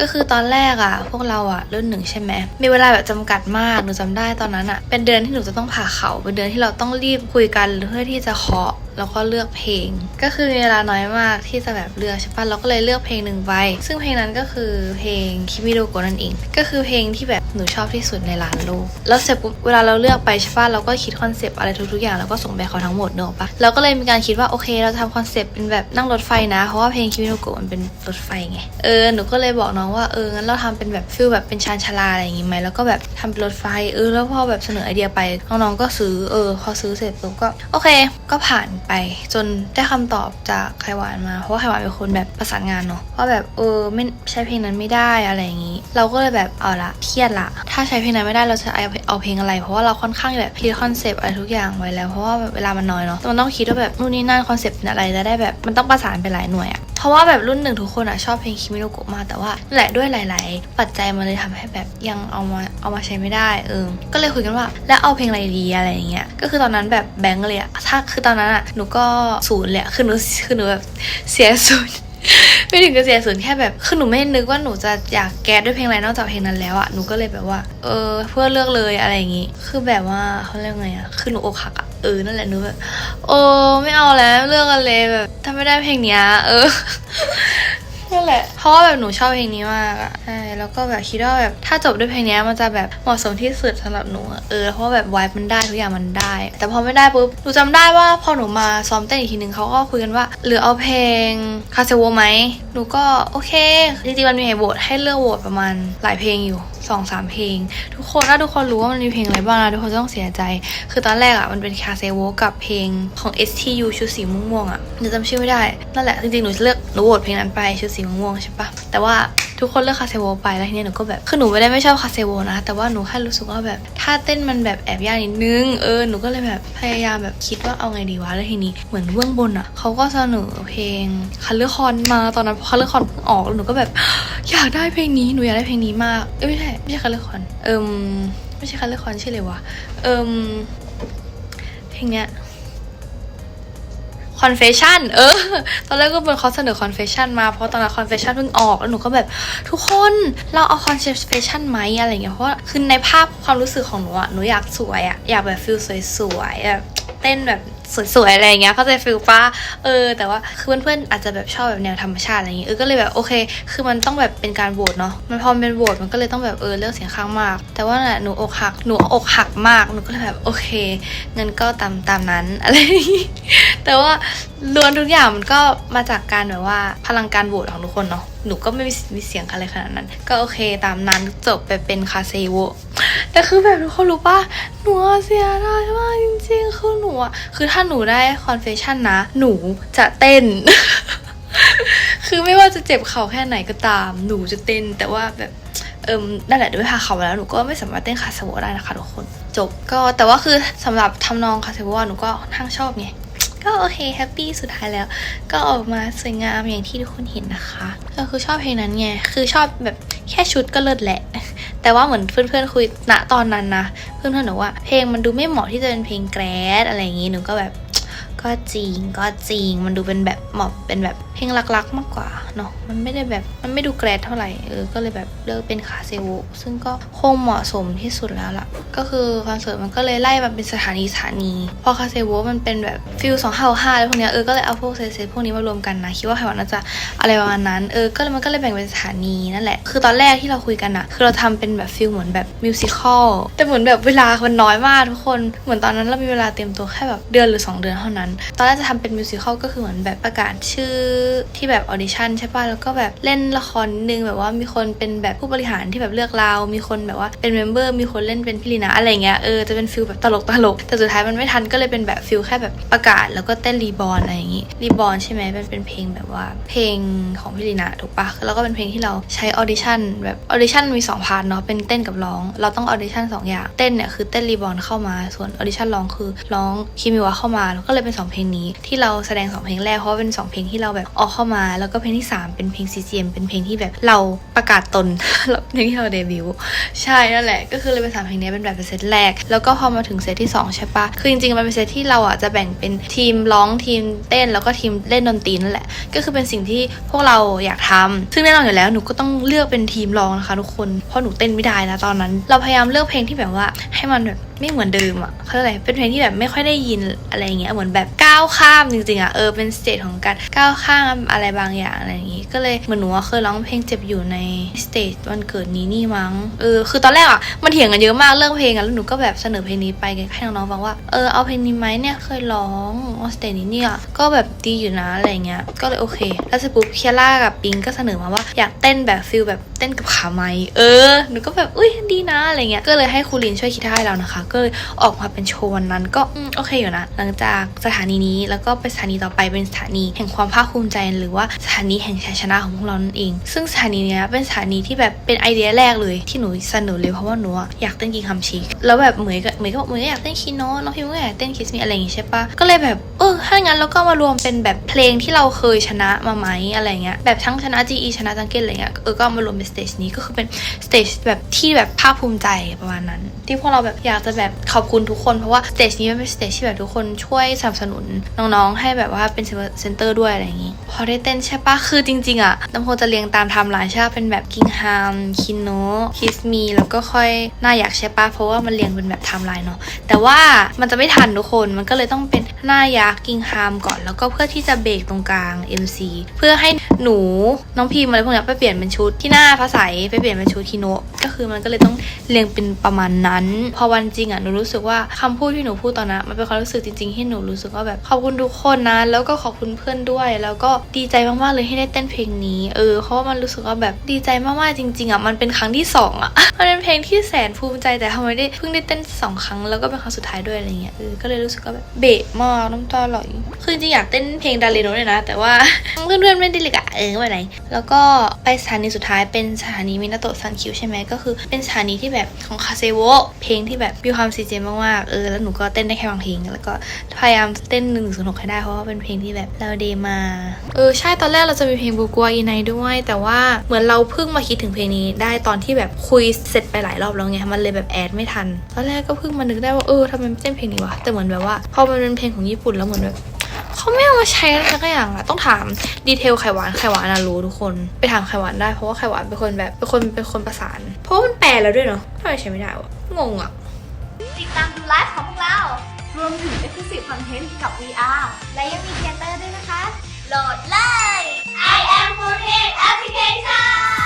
ก็คือตอนแรกอะพวกเราอะรุ่นหนึ่งใช่ไหมมีเวลาแบบจำกัดมากหนูจำได้ตอนนั้นอะเป็นเดือนที่หนูจะต้องผ่าเขาเป็นเดือนที่เราต้องรีบคุยกันเพื่อที่จะเคาะแล้วก็เลือกเพลง ก็คือมีเวลาน้อยมากที่จะแบบเลือกใช่ปะเราก็เลยเลือกเพลงหนึ่งไปซึ่งเพลงนั้นก็คือเพลงคิมิโดโกนั่นเอง ก็คือเพลงที่แบบ หนูชอบที่สุดในร้านโลกแล้วเสร็จปุ๊บเวลาเราเลือกไปใช่ปะเราก็คิดคอนเซปต์อะไรทุกๆอย่างแล้วก็ส่งไปเขาทั้งหมดเนอะปะเราก็เลยมีการคิดว่าโอเค เราทำคอนเซปต์เป็นแบบนั่งรถไฟนะ เพราะว่าเพลงคิมิโดโกะมันเป็นรถไฟไง เออหนูก็เลยบอกน้องว่าเอองั้นเราทำเป็นแบบฟิลแบบเป็นชานชาลาอะไรอย่างงี้ไหมแล้วก็แบบทำเป็นรถไฟเออแล้วพอแบบเสนอไอเดียไปน้องๆก็ซื้อเออพอซื้อเสร็จปุ๊บก็โอเค ก็ผ่านไปจนได้คำตอบจากไขวานมาเพราะว่าไขวานเป็นคนแบบประสานงานเนาะว่าแบบเออไม่ใช้เพลงนั้นไม่ได้อะไรอย่างงี้ เราก็เลยแบบเอาละเครียดละถ้าใช้เพลงนั้นไม่ได้เราจะเอาเพลงอะไร เพราะว่าเราค่อนข้างแบบคิดคอนเซปต์อะไรทุกอย่างไว้แล้วเพราะว่าเวลามันน้อยเนาะมันต้องคิดว่าแบบนู่นนี่นั่นคอนเซปต์เป็นอะไรแล้วได้แบบมันต้องประสานไปหลายหน่วยอะเพราะว่าแบบรุ่นหนึ่งทุกคนอะชอบเพลงคิมิโนโกะมากแต่ว่าแหละด้วยหลาย ๆ ปัจจัยมันเลยทำให้แบบยังเอามาเอามาใช้ไม่ได้เออก็เลยคุยกันว่า แล้วเอาเพลงอะไรดีอะไรอย่างเงี้ยก็คือตอนนั้นแบบแบงค์เลยอะถ้าคือตอนนั้นอะหนูก็ศูนย์เลยคือหนูคือหนูแบบเสียศูนย์ ไม่ถึงกับเสียศูนย์แค่แบบคือหนูไม่นึกว่าหนูจะอยากแก๊สด้วยเพลงอะไรนอกจากเพลงนั้นแล้วอะหนูก็เลยแบบว่า เออ เพื่อเลือกเลยอะไรอย่างงี้ คือแบบว่าเขาเรียกไงอะคือหนูอกหักอะเออนั่นแหละหนูแบบโอ้ไม่เอาแล้วเลือกกันเลยแบบถ้าไม่ได้เพลงเนี้ยเออ นั่นแหละ เพราะว่าแบบหนูชอบเพลงนี้มากอะใช่ แล้วก็แบบคิดว่าแบบถ้าจบด้วยเพลงนี้มันจะแบบเหมาะสมที่สุดสำหรับหนูเออ เพราะแบบวายมันได้ทุกอย่างมันได้ แต่พอไม่ได้ปุ๊บ หนูจำได้ว่าพอหนูมาซ้อมเต้นอีกทีนึงเขาก็คุยกันว่า หรือเอาเพลงคาเซโวไหม หนูก็โอเคจริงๆมันมีให้โหวตให้เลือกโหวตประมาณหลายเพลงอยู่สองสามเพลง ทุกคนถ้าทุกคนรู้ว่ามันมีเพลงอะไรบ้างนะทุกคนต้องเสียใจ คือตอนแรกอะมันเป็นคาเซโวกับเพลงของ STU ชุดสีม่วงๆอะหนูจำชื่อไม่ได้นั่นแหละจริงๆหนูเลือกหนูโหวตเพลงนั้นไปชุดสีม่วงๆใช่ปะแต่ว่า ทุกคนเลือกคาเซโวไปแล้วทีนี้หนูก็แบบคือหนูไม่ได้ไม่ชอบคาเซโวนะ แต่ว่าหนูแค่รู้สึกว่าแบบถ้าเต้นมันแบบแอบยากนิดนึงเออหนูก็เลยแบบพยายามแบบคิดว่าเอาไงดีวะแล้วทีนี้เหมือนเบื้องบนอะเขาก็เสนอเพลงคัลเลอร์คอนมาตอนนั้นคัลเลอร์คอนเพิ่งออกแล้วหนูก็แบบอยากได้เพลงนี้หนูอยากได้เพลงนี้มากเอ้ยไม่ใช่ไม่ใช่คัลเลอร์คอนเอิมไม่ใช่คัลเลอร์คอนชื่ออะไรวะเอิมเพลงเนี้ย confession เออ ตอนแรกก็เป็นเขาเสนอ confession มาเพราะตอนนั้น confession เพิ่งออกแล้วหนูก็แบบทุกคนเราเอา confession ไหมอะไรอย่างเงี้ยเพราะคือในภาพความรู้สึกของหนูอะหนูอยากสวยอะอยากแบบฟิลสวยๆแบบเต้นแบบสวยๆอะไรเงี้ยเข้าใจฟิลป้าเออ แต่ว่าคือเพื่อนๆอาจจะแบบชอบแบบแนวธรรมชาติอะไรอย่างเงี้ยเออก็เลยแบบโอเค คือมันต้องแบบเป็นการโหวตเนาะมันพอเป็นโหวตมันก็เลยต้องแบบเออเลือกเสียงข้างมาก แต่ว่าน่ะหนูอกหักหนูอกหักมากหนูก็เลยแบบโอเคงั้นก็ตามตามนั้นอะไรอย่างงี้ แต่ว่าล้วนทุกอย่างมันก็มาจากการแบบว่าพลังการโหวตของทุกคนเนาะหนูก็ไม่มีเสียงอะไรขนาดนั้น ก็โอเคตามนั้นจบไปเป็นคาเซโวแต่คือแบบทุกคนรู้ป่ะหนูเสียดายมากจริงๆ คือหนูอะคือถ้าหนูได้คอนเฟชชั่นนะ หนูจะเต้นคือไม่ว่าจะเจ็บเข่าแค่ไหนก็ตาม หนูจะเต้น แต่ว่าแบบเอิมนั่นแหละด้วยพาเขามาแล้วหนูก็ไม่สามารถเต้นคาเซโวได้นะคะทุกคน จบก็แต่ว่าคือสำหรับทำนองคาเซโวหนูก็ค่อนข้งชอบไง ก็โอเคแฮปปี้สุดท้ายแล้ว ก็ออกมาสวยงามอย่างที่ทุกคนเห็นนะคะก็คือชอบเพลงนั้นไงคือชอบแบบแค่ชุดก็เลิศแหละ แต่ว่าเหมือนเพื่อนๆคุยณตอนนั้นนะ เพื่อนๆหนูว่าเพลงมันดูไม่เหมาะที่จะเป็นเพลงแกรดอะไรอย่างงี้หนูก็แบบ ก็จริงก็จริงมันดูเป็นแบบเหมาะเป็นแบบเพลงรักๆมากกว่าเนาะมันไม่ได้แบบมันไม่ดูแกรดเท่าไหร่เออก็เลยแบบเลือกเป็นคาเซโวซึ่งก็คงเหมาะสมที่สุดแล้วล่ะ ก็คือคอนเสิร์ตมันก็เลยไล่มาเป็นสถานีสถานี พอคาเซโวมันเป็นแบบฟิลสองห้าห้าอะไรพวกเนี้ยเออก็เลยเอาพวกเซตๆพวกนี้มารวมกันนะคิดว่าไขวันน่าจะอะไรประมาณนั้นเออก็เลยมันก็เลยแบ่งเป็นสถานีนั่นแหละ คือตอนแรกที่เราคุยกันอะคือเราทำเป็นแบบฟิลเหมือนแบบมิวสิควลแต่เหมือนแบบเวลามันน้อยมากทุกคนเหมือนตอนนั้นเรามีเวลาเตรียมตัวแค่แบบเดือนหรือ 2 เดือนเท่านั้นตอนแรกจะทำเป็นมิวสิควลก็คือเหมือนแบบประกาศชื่อที่แบบออดิชั่นใช่ป่ะ แล้วก็แบบเล่นละครนึงแบบว่ามีคนเป็นแบบผู้บริหารที่แบบเลือกเรา มีคนแบบว่าเป็นเมมเบอร์ มีคนเล่นเป็นพี่ลีนาอะไรเงี้ย เออ จะเป็นฟิลแบบตลกตลก แต่สุดท้ายมันไม่ทันก็เลยเป็นแบบฟิลแค่แบบประกาศ แล้วก็เต้นรีบอร์นอะไรอย่างงี้ รีบอร์นใช่ไหมมันเป็นเพลงแบบว่าเพลงของพี่ลีนาถูกปะแล้วก็เป็นเพลงที่เราใช้ออดิชั่นแบบออดิชั่นมีสองพาร์ทเนาะ เป็นเต้นกับร้อง เราต้องออดิชั่นสองอย่าง เต้นเนี่ยคือเต้นรีบอร์นเข้ามา ส่วนออดิชั่นร้องคือร้องคิมิวะเข้ามา แล้วก็เลยเป็นสอง2 เพลงนี้ ที่เราแสดง 2 เพลงแรกเพราะเป็น 2 เพลงที่เราแบบออกเข้ามา แล้วก็เพลงที่ 3 เป็นเพลง CCM เป็นเพลงที่แบบเราประกาศตนแล้วเพลงที่เราเดบิวต์ใช่นั่นแหละ ก็คือเลยเป็นสามเพลงนี้เป็นแบบเป็นเซตแรก แล้วก็พอมาถึงเซตที่ 2 ใช่ปะคือจริงๆมันเป็นเซตที่เราอะจะแบ่งเป็นทีมร้องทีมเต้นแล้วก็ทีมเล่นดนตรีนั่นแหละ ก็คือเป็นสิ่งที่พวกเราอยากทำซึ่งแน่นอนอยู่แล้วหนูก็ต้องเลือกเป็นทีมร้องนะคะทุกคนเพราะหนูเต้นไม่ได้นะตอนนั้น เราพยายามเลือกเพลงที่แบบว่าให้มันแบบ ไม่เหมือนเดิมอะเขาเรียกอะไรเป็นเพลงที่แบบไม่ค่อยได้ยินอะไรเงี้ยเหมือนแบบก้าวข้ามจริงๆอะเออเป็นสเตจของการก้าวข้ามอะไรบางอย่างอะไรอย่างงี้ ก็เลยเหมือนหนูเคยร้องเพลงเจ็บอยู่ในสเตจวันเกิดนี้นี่มั้งเออคือตอนแรกอะมันเถียงกันเยอะมากเรื่องเพลงอะแล้วหนูก็แบบเสนอเพลงนี้ไปให้น้องๆฟังว่าเออเอาเพลงนี้ไหมเนี่ยเคยร้องออสเตจนี้เนี่ยก็แบบดีอยู่นะอะไรเงี้ยก็เลยโอเค แล้วเสร็จปุ๊บเคียร่ากับปิงก็เสนอมาว่าอยากเต้นแบบฟิลแบบเต้นกับขาไม้เออหนูก็แบบอุ้ยดีนะอะไรเงี้ยก็เลยให้ครูลินช่วยคิดท่าให้เรานะคะก็เลยออกมาเป็นโชว์วันนั้น ก็โอเคอยู่นะ หลังจากสถานีนี้แล้วก็ไปสถานีต่อไปเป็นสถานีแห่งความภาคภูมิใจหรือว่าสถานีแห่งชัยชนะของพวกเรานั่นเอง ซึ่งสถานีเนี้ยเป็นสถานีที่แบบเป็นไอเดียแรกเลยที่หนูเสนอเลยเพราะว่าหนูอยากเต้นกิงคัมชีแล้วแบบเหมยก็เหมยก็บอกเหมยก็อยากเต้นคีโนน้องพิมก็อยากเต้นคิสมีอะไรอย่างงี้ใช่ปะก็เลยแบบเออถ้างั้นเราก็มารวมเป็นแบบเพลงที่เราเคยชนะมาไหมอะไรเงี้ยแบบทั้งชนะ GE ชนะจังเก้นอะไรเงี้ยเออก็มารวมเป็นสเตจนี้ก็คือเป็นสเตจแบบที่แบบภาคภูมิใจประมาณนั้น ที่พวกเราแบบอยากจะแบบขอบคุณทุกคนเพราะว่าสเตจนี้มันเป็นสเตจที่แบบทุกคนช่วยสนับสนุนน้องๆ ให้แบบว่าเป็นเซนเตอร์ด้วยอะไรอย่างงี้ พอได้เต้นใช่ปะคือจริง ๆอะน้ำโพจะเรียงตามไทม์ไลน์ใช่ปะเป็นแบบกิงฮามคินโนคิสมีแล้วก็ค่อยน่าอยากใช่ปะเพราะว่ามันเรียงเป็นแบบไทม์ไลน์เนาะแต่ว่ามันจะไม่ทันทุกคนมันก็เลยต้องเป็นหน้ายักษ์กิงฮามก่อนแล้วก็เพื่อที่จะเบรกตรงกลาง MC เพื่อให้หนูน้องพีมอะไรพวกนี้ไปเปลี่ยนเป็นชุดที่หน้าพระใสยไปเปลี่ยนเป็นชุดคิโนก็คือมันก็เลยต้องเรียงเป็นประมาณนั้น พอวันจริงอะหนูรู้สึกว่าคำพูดที่หนูพูดตอนนั้นมันเป็นความรู้สึกจริงๆที่หนูรู้สึกว่าแบบขอบคุณทุกคนนะ แล้วก็ขอบคุณเพื่อนด้วย แล้วก็ดีใจมากๆเลยที่ได้เต้นเพลงนี้ เออเพราะว่ามันรู้สึกว่าแบบดีใจมากๆจริงๆอะมันเป็นครั้งที่สองอะมันเป็นเพลงที่แสนภูมิใจแต่ทำไมได้เพิ่งได้เต้นสองครั้งแล้วก็เป็นครั้งสุดท้ายด้วยอะไรเงี้ยเออก็เลยรู้สึกว่าแบบเบะมากน้ำตาไหลคือจริงอยากเต้นเพลงดาเลโนเลยนะ แต่ว่าเพื่อนๆไม่ได้เลยอะเออไม่เป็นแล้วก็ไปสถานีสุดท้ายเป็นสถานีมินาโตะซันคิวใช่ไหมก็คือเป็นสถานีที่แบบของคาเซโวเพลงที่แบบมีความซีเจมากๆเออแล้วหนูก็เต้นได้แค่บางเพลงแล้วก็พยายามเต้นหนึ่งศูนย์หกให้ได้เพราะว่าเป็นเพลงที่แบบเราเดมา เออใช่ตอนแรกเราจะมีเพลงบูกัวอีไนด้วย แต่ว่าเหมือนเราเพิ่งมาคิดถึงเพลงนี้ ได้ตอนที่แบบคุยเสร็จไปหลายรอบแล้วไงมันเลยแบบแอดไม่ทันตอนแรกก็เพิ่งมานึกได้ว่าเออทำไมไม่เต้นเพลงนี้วะแต่เหมือนแบบว่าพอมันเป็นเพลงของญี่ปุ่นแล้วเหมือนแบบเขาไม่เอามาใช้อะไรสักอย่างอะต้องถามดีเทลไข่หวานไข่หวานนะรู้ทุกคน ไปถามไข่หวานได้เพราะว่าไข่หวานเป็นคนแบบเป็นคนเป็นคนประสาน เพราะว่ามันแปลแล้วด้วยเนาะทำไมใช้ไม่ได้วะงงอะ ติดตามดูไลฟ์ของพวกเรา รวมถึง Exclusive Content กับ VR และยังมีเทเตอร์ด้วยนะคะ โหลดเลย I am Food Application